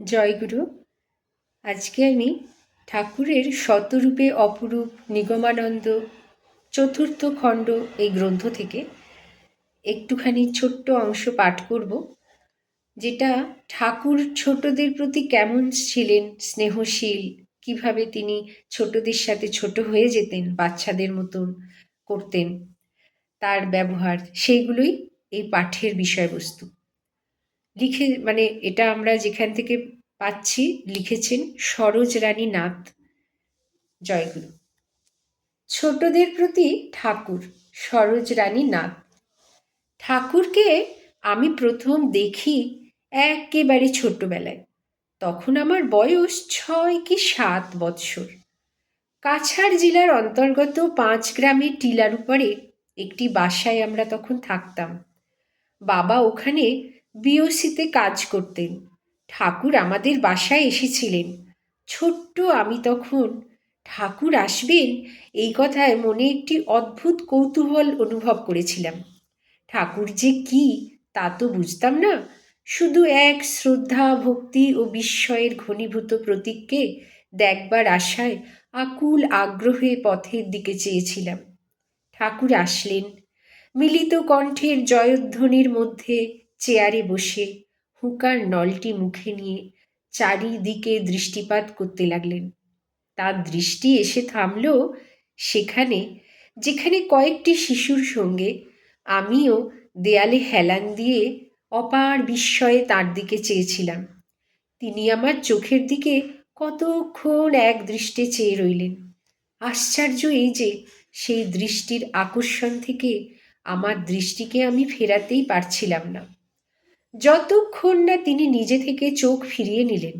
জয়গুরু আজকে আমি ঠাকুরের শতরূপে অপরূপ নিগমানন্দ চতুর্থ খণ্ড এই গ্রন্থ থেকে একটুখানি ছোট্ট অংশ পাঠ করব, যেটা ঠাকুর ছোটদের প্রতি কেমন ছিলেন, স্নেহশীল, কীভাবে তিনি ছোটদের সাথে ছোট হয়ে যেতেন, বাচ্চাদের মতন করতেন, তার ব্যবহার, সেইগুলোই এই পাঠের বিষয়বস্তু। লিখে মানে এটা আমরা যেখান থেকে পাচ্ছি, লিখেছেন সরোজ রানী নাথ জয়গুরু। ছোটদের প্রতি ঠাকুর, সরোজ রানী নাথ। ঠাকুরকে আমি প্রথম দেখি একেবারে ছোট্টবেলায় তখন আমার বয়স ছয় কি সাত বৎসর। কাছাড় জেলার অন্তর্গত পাঁচ গ্রামের টিলার উপরে একটি বাসায় আমরা তখন থাকতাম। বাবা ওখানে বিওসিতে কাজ করতেন। ঠাকুর আমাদের বাসায় এসেছিলেন। ছোট্ট আমি তখন, ঠাকুর আসবেন? এই কথায় মনে একটি অদ্ভুত কৌতূহল অনুভব করেছিলাম। ঠাকুর যে কি, তা তো বুঝতাম না। শুধু এক শ্রদ্ধা, ভক্তি ও বিস্ময়ের ঘনীভূত প্রতীককে দেখবার আশায় আকুল আগ্রহে পথের দিকে চেয়েছিলাম। ঠাকুর আসলেন। মিলিত কণ্ঠের জয়ধ্বনির মধ্যে চেয়ারে বসে হুঁকার নলটি মুখে নিয়ে চারিদিকে দৃষ্টিপাত করতে লাগলেন। তার দৃষ্টি এসে থামল সেখানে, যেখানে কয়েকটি শিশুর সঙ্গে আমিও দেয়ালে হেলান দিয়ে অপার বিস্ময়ে তার দিকে চেয়েছিলাম। তিনি আমার চোখের দিকে কতক্ষণ এক দৃষ্টে চেয়ে রইলেন। আশ্চর্য এই যে, সেই দৃষ্টির আকর্ষণ থেকে আমার দৃষ্টিকে আমি ফেরাতেই পারছিলাম না। যতক্ষণ না তিনি নিজে থেকে চোখ ফিরিয়ে নিলেন,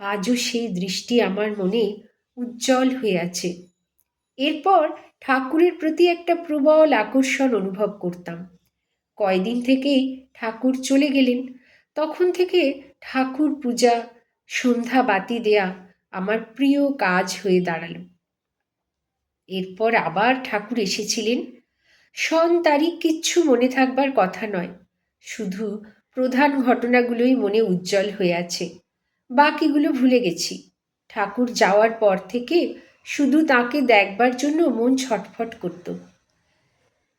আজও সেই দৃষ্টি আমার মনে উজ্জ্বল হয়ে আছে। এরপর ঠাকুরের প্রতি একটা প্রবল আকর্ষণ অনুভব করতাম। কয়দিন থেকেই ঠাকুর চলে গেলেন, তখন থেকে ঠাকুর পূজা, সন্ধ্যা বাতি দেয়া আমার প্রিয় কাজ হয়ে দাঁড়াল। এরপর আবার ঠাকুর এসেছিলেন। সন তারিখ কিচ্ছু মনে থাকবার কথা নয়, শুধু প্রধান ঘটনাগুলোই মনে উজ্জ্বল হয়ে আছে। বাকিগুলো ভুলে গেছি। ঠাকুর যাওয়ার পর থেকে শুধু তাকে দেখবার জন্য মন ছটফট করত।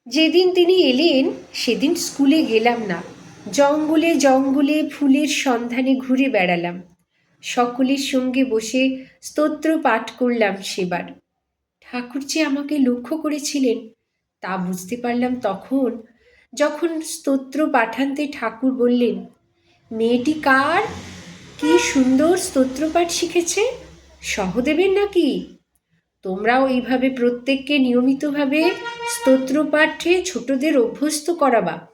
যেদিন তিনি এলেন, সেদিন স্কুলে গেলাম না। জঙ্গলে জঙ্গলে ফুলের সন্ধানে ঘুরে বেড়ালাম। সকলের সঙ্গে বসে স্তোত্র পাঠ করলাম সেবার। ঠাকুর যে আমাকে লক্ষ্য করেছিলেন, তা বুঝতে পারলাম তখন যখন স্তোত্র পাঠান্তে ঠাকুর বললেন, মেয়েটি কার? কি সুন্দর স্তোত্রপাঠ শিখেছে? সহদেবের নাকি? তোমরাও এইভাবে প্রত্যেককে নিয়মিতভাবে স্তোত্রপাঠে ছোটদের অভ্যস্ত করাবা।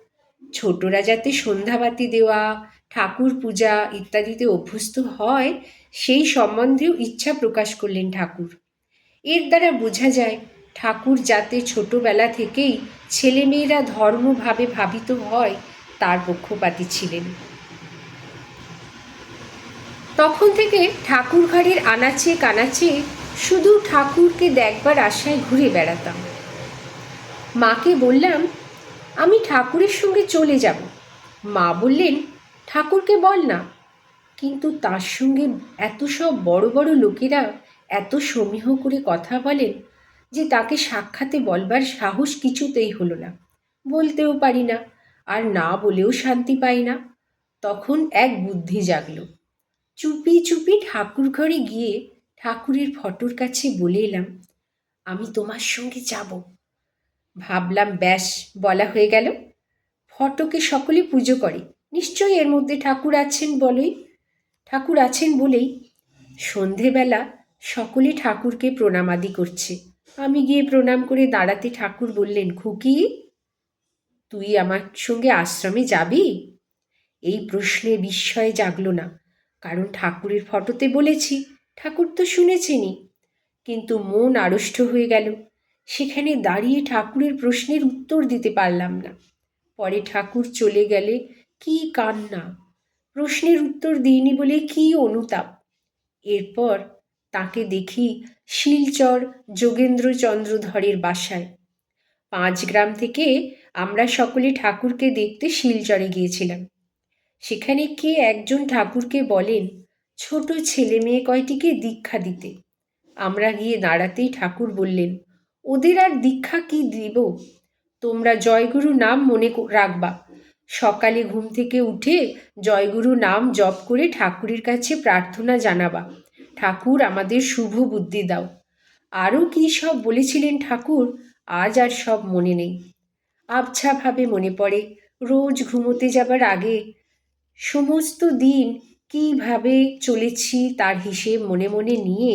ছোটরা যাতে সন্ধ্যাবাতি দেওয়া, ঠাকুর পূজা ইত্যাদিতে অভ্যস্ত হয়, সেই সম্বন্ধেও ইচ্ছা প্রকাশ করলেন ঠাকুর। এর দ্বারা বোঝা যায় ঠাকুর যাতে ছোটবেলা থেকেই ছেলেমেয়েরা ধর্মভাবে ভাবিত হয়, তার পক্ষপাতী ছিলেন। তখন থেকে ঠাকুর ঘরের আনাচে কানাচে শুধু ঠাকুরকে দেখবার আশায় ঘুরে বেড়াতাম। মাকে বললাম, আমি ঠাকুরের সঙ্গে চলে যাব। মা বললেন, ঠাকুরকে বল না। কিন্তু তার সঙ্গে এত সব বড় বড় লোকেরা এত সমীহ করে কথা বলেন যে তাকে সাক্ষাতে বলবার সাহস কিছুতেই হলো না। বলতেও পারি না, আর না বলেও শান্তি পাই না। তখন এক বুদ্ধি জাগল। চুপি চুপি ঠাকুর ঘরে গিয়ে ঠাকুরের ফটোর কাছে বলে এলাম, আমি তোমার সঙ্গে যাব। ভাবলাম, ব্যাস, বলা হয়ে গেল। ফটোকে সকলে পুজো করে। নিশ্চয়ই এর মধ্যে ঠাকুর আছেন বলেই। ঠাকুর আছেন বলেই সন্ধেবেলা সকলে ঠাকুরকে প্রণামাদি করছে। আমি গিয়ে প্রণাম করে দাঁড়াতে ঠাকুর বললেন, খুকি, তুই আমার সঙ্গে আশ্রমে যাবি? এই প্রশ্নে বিস্ময়ে জাগলো না, কারণ ঠাকুরের ফটোতে বলেছি, ঠাকুর তো শুনেছেনই। কিন্তু মন আড়ষ্ট হয়ে গেল, সেখানে দাঁড়িয়ে ঠাকুরের প্রশ্নের উত্তর দিতে পারলাম না। পরে ঠাকুর চলে গেলে, কি কান্না? প্রশ্নের উত্তর দিইনি বলে কি অনুতাপ? এরপর তাকে দেখি শিলচর যোগেন্দ্রচন্দ্রধরের বাসায়। পাঁচ গ্রাম থেকে আমরা সকলে ঠাকুরকে দেখতে শিলচরে গিয়েছিলাম। সেখানে কে একজন ঠাকুরকে বলেন, ছোট ছেলে মেয়ে কয়টিকে দীক্ষা দিতে? আমরা গিয়ে দাঁড়াতেই ঠাকুর বললেন, ওদের আর দীক্ষা কি দিব? তোমরা জয়গুরু নাম মনে রাখবা। সকালে ঘুম থেকে উঠে জয়গুরু নাম জপ করে ঠাকুরের কাছে প্রার্থনা জানাবা। ঠাকুর আমাদের শুভ বুদ্ধি দাও। আরও কী সব বলেছিলেন ঠাকুর, আজ আর সব মনে নেই। আবছাভাবে মনে পড়ে, রোজ ঘুমোতে যাবার আগে। সমস্ত দিন কীভাবে চলেছি তার হিসেব মনে মনে নিয়ে,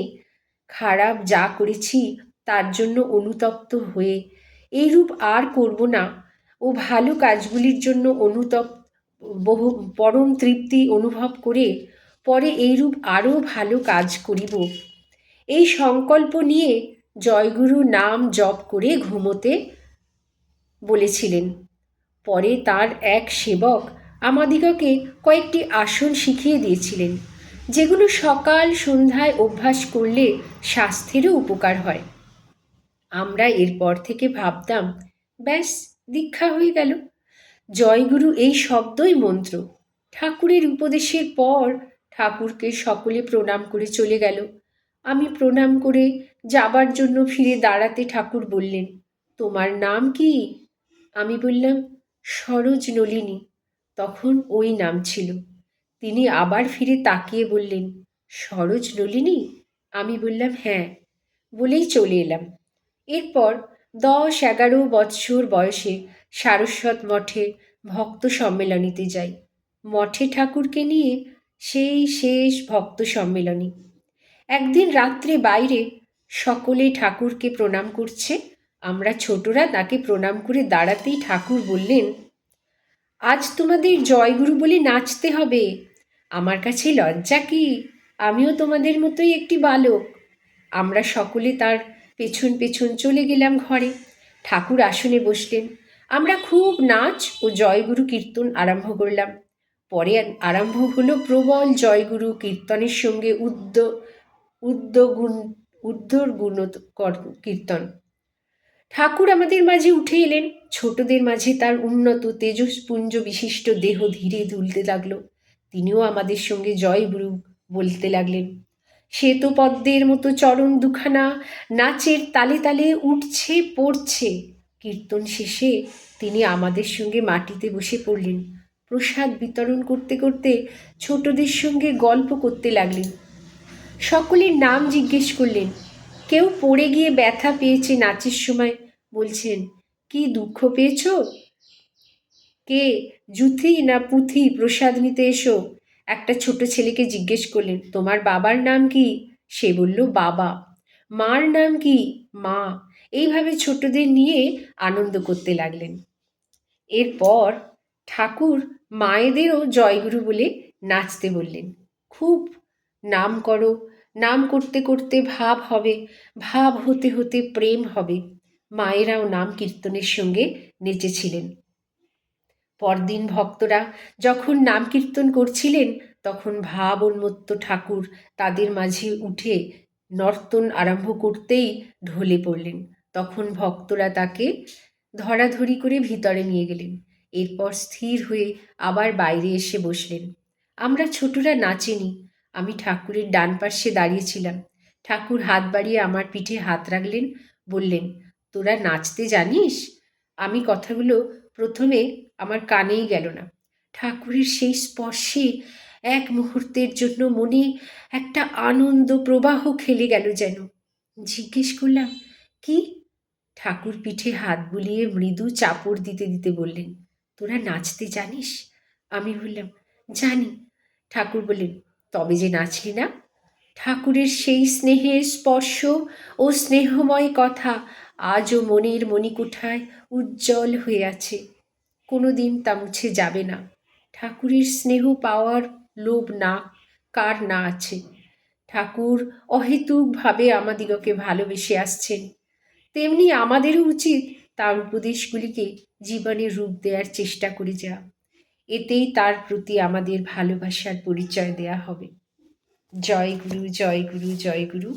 খারাপ যা করেছি তার জন্য অনুতপ্ত হয়ে। এইরূপ আর করব না, ও ভালো কাজগুলির জন্য অনুতপ বহু পরম তৃপ্তি অনুভব করে পরে এইরূপ আরও ভালো কাজ করিব। এই সংকল্প নিয়ে জয়গুরু নাম জপ করে ঘুমোতে বলেছিলেন। পরে তার এক সেবক আমাদিগকে কয়েকটি আসন শিখিয়ে দিয়েছিলেন, যেগুলো সকাল সন্ধ্যায় অভ্যাস করলে স্বাস্থ্যেরও উপকার হয়। আমরা এরপর থেকে ভাবতাম, ব্যাস, দীক্ষা হয়ে গেল। জয়গুরু এই শব্দই মন্ত্র। ঠাকুরের উপদেশের পর ঠাকুরকে সকলে প্রণাম করে চলে গেল। আমি প্রণাম করে যাবার জন্য ফিরে দাঁড়াতে ঠাকুর বললেন, তোমার নাম কি? আমি বললাম, সরোজ নলিনী। তখন ওই নাম ছিল। তিনি আবার ফিরে তাকিয়ে বললেন, সরোজ নলিনী? আমি বললাম হ্যাঁ। বলেই চলে এলাম। এরপর দশ এগারো বৎসর বয়সে সারস্বত মঠে ভক্ত সম্মেলনীতে যাই। মঠে ঠাকুরকে নিয়ে সেই শেষ ভক্ত সম্মেলনী। একদিন রাত্রে বাইরে সকলে ঠাকুরকে প্রণাম করছে। আমরা ছোটরা তাকে প্রণাম করে দাঁড়াতেই ঠাকুর বললেন, আজ তোমাদের জয়গুরু বলে নাচতে হবে। আমার কাছে লজ্জা কি? আমিও তোমাদের মতোই একটি বালক। আমরা সকলে তার পেছন পেছন চলে গেলাম ঘরে। ঠাকুর আসনে বসলেন। আমরা খুব নাচ ও জয়গুরু কীর্তন আরম্ভ করলাম। পরে আরম্ভ হলো প্রবল জয়গুরু কীর্তনের সঙ্গে উদ্য উদ্যোগুণ উদ্ধর্গুণ কীর্তন। ঠাকুর আমাদের মাঝে উঠে এলেন। ছোটদের মাঝে তার উন্নত তেজস্পুঞ্জ বিশিষ্ট দেহ ধীরে দুলতে লাগল। তিনিও আমাদের সঙ্গে জয় গুরু বলতে লাগলেন শ্বেত পদ্মের মতো চরণ দুখানা, নাচের তালে তালে উঠছে, পড়ছে। কীর্তন শেষে তিনি আমাদের সঙ্গে মাটিতে বসে পড়লেন। প্রসাদ বিতরণ করতে করতে ছোটদের সঙ্গে গল্প করতে লাগলেন। সকলের নাম জিজ্ঞেস করলেন, কেউ পড়ে গিয়ে ব্যথা পেয়েছে নাচের সময়? বলছেন, কি দুঃখ পেয়েছ? কে? জুথি না পুথি? প্রসাদ নিতে এসো। একটা ছোট ছেলেকে জিজ্ঞেস করলেন, তোমার বাবার নাম কি? সে বলল, বাবা। মার নাম কি? মা। এইভাবে ছোটদের নিয়ে আনন্দ করতে লাগলেন। এরপর ঠাকুর মায়েদেরও জয়গুরু বলে নাচতে বললেন। খুব নাম করো, নাম করতে করতে ভাব হবে, ভাব হতে হতে প্রেম হবে। মায়েরাও নাম কীর্তনের সঙ্গে নেচেছিলেন। পরদিন ভক্তরা যখন নাম কীর্তন করছিলেন, তখন ভাব উন্মত্ত ঠাকুর তাদের মাঝে উঠে নর্তন আরম্ভ করতেই ঢলে পড়লেন। তখন ভক্তরা তাকে ধরাধরি করে ভিতরে নিয়ে গেলেন। এরপর স্থির হয়ে আবার বাইরে এসে বসলেন। আমরা ছোটরা নাচেনি আমি ঠাকুরের ডান পাশে দাঁড়িয়েছিলাম। ঠাকুর হাত বাড়িয়ে আমার পিঠে হাত রাখলেন, বললেন, তোরা নাচতে জানিস? আমি কথাগুলো প্রথমে আমার কানেই গেল না। ঠাকুরের সেই স্পর্শে এক মুহূর্তের জন্য মনে একটা আনন্দ প্রবাহ খেলে গেল যেন। জিজ্ঞেস করলাম, কি? ঠাকুর পিঠে হাত বুলিয়ে মৃদু চাপড় দিতে দিতে বললেন তোরা নাচতে জানিস? আমি বললাম, জানি। ঠাকুর বললেন, তবে যে নাচলি না? ঠাকুরের সেই স্নেহের স্পর্শ ও স্নেহময় কথা আজও মনের মণিকুঠায় উজ্জ্বল হয়ে আছে। কোনো দিন তা মুছে যাবে না। ঠাকুরের স্নেহ পাওয়ার লোভ না, কার না আছে? ঠাকুর অহেতুকভাবে আমাদিগকে ভালোবেসে আসছেন। তেমনি আমাদেরও উচিত তার উপদেশগুলিকে জীবনে রূপ দেওয়ার চেষ্টা করে যা। এতেই তার প্রতি আমাদের ভালোবাসার পরিচয় দেয়া হবে। জয় গুরু জয় গুরু জয় গুরু।